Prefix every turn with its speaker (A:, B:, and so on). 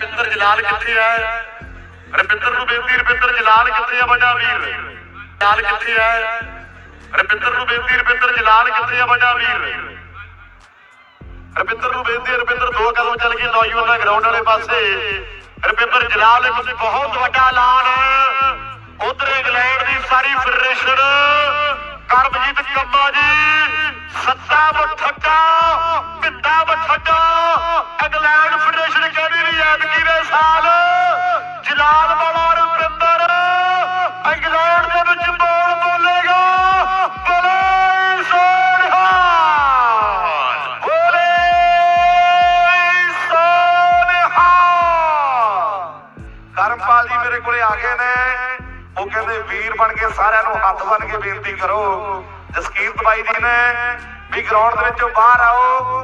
A: ਰਵਿੰਦਰ ਜਲਾਲ ਕਿੱਥੇ ਹੈ ਰਵਿੰਦਰ ਨੂੰ ਬੇਨਤੀ, ਰਵਿੰਦਰ ਜਲਾਲ ਕਿੱਥੇ ਆ ਵੱਡਾ ਵੀਰ? ਜਲਾਲ ਕਿੱਥੇ ਹੈ ਰਵਿੰਦਰ ਨੂੰ ਬੇਨਤੀ, ਰਵਿੰਦਰ ਜਲਾਲ ਕਿੱਥੇ ਆ ਵੱਡਾ ਵੀਰ? ਰਵਿੰਦਰ ਨੂੰ ਬੇਨਤੀ, ਰਵਿੰਦਰ ਦੋ ਕਦਮ ਚੱਲ ਗਏ ਨੌਜਵਾਨਾਂ ਗਰਾਊਂਡ ਵਾਲੇ ਪਾਸੇ। ਰਵਿੰਦਰ ਜਲਾਲ ਇੱਕ ਬਹੁਤ ਵੱਡਾ ਐਲਾਨ ਉਧਰ ਇੰਗਲੈਂਡ ਦੀ ਸਾਰੀ ਫੈਡਰੇਸ਼ਨ ਕੰਮਾ ਜੀ, ਸੱਤਾ ਬਠੱਡਾ ਪਿੰਡਾ ਬਠੱਡਾ ਇੰਗਲੈਂਡ ਫੈਡਰੇਸ਼ਨ ਕਹਿੰਦੀ ਵੀ ਐਤਕੀ ਦੇ ਸਾਲ ਜਲਾਲ ਵਾਲਾ ਰਵਿੰਦਰ ਇੰਗਲੈਂਡ ਦੇ ਵਿੱਚ ਬੋਲ ਬੋਲੇਗਾ, ਬੋਲੇ ਸੋਨਿਹਾਲ ਬੋਲੇ ਸੋਨਿਹਾਲ ਕਰਮਪਾਲ ਜੀ ਮੇਰੇ ਕੋਲੇ ਆ ਗਏ ਨੇ। ਉਹ ਵੀਰ ਬਣ ਕੇ ਸਾਰਿਆਂ ਨੂੰ ਹੱਥ ਬਣ ਕੇ ਬੇਨਤੀ ਕਰੋ। ਜਸਕੀਰਤ ਬਾਈ ਜੀ ਨੇ ਵੀ ਗਰਾਊਂਡ ਦੇ ਵਿੱਚੋਂ ਬਾਹਰ ਆਓ।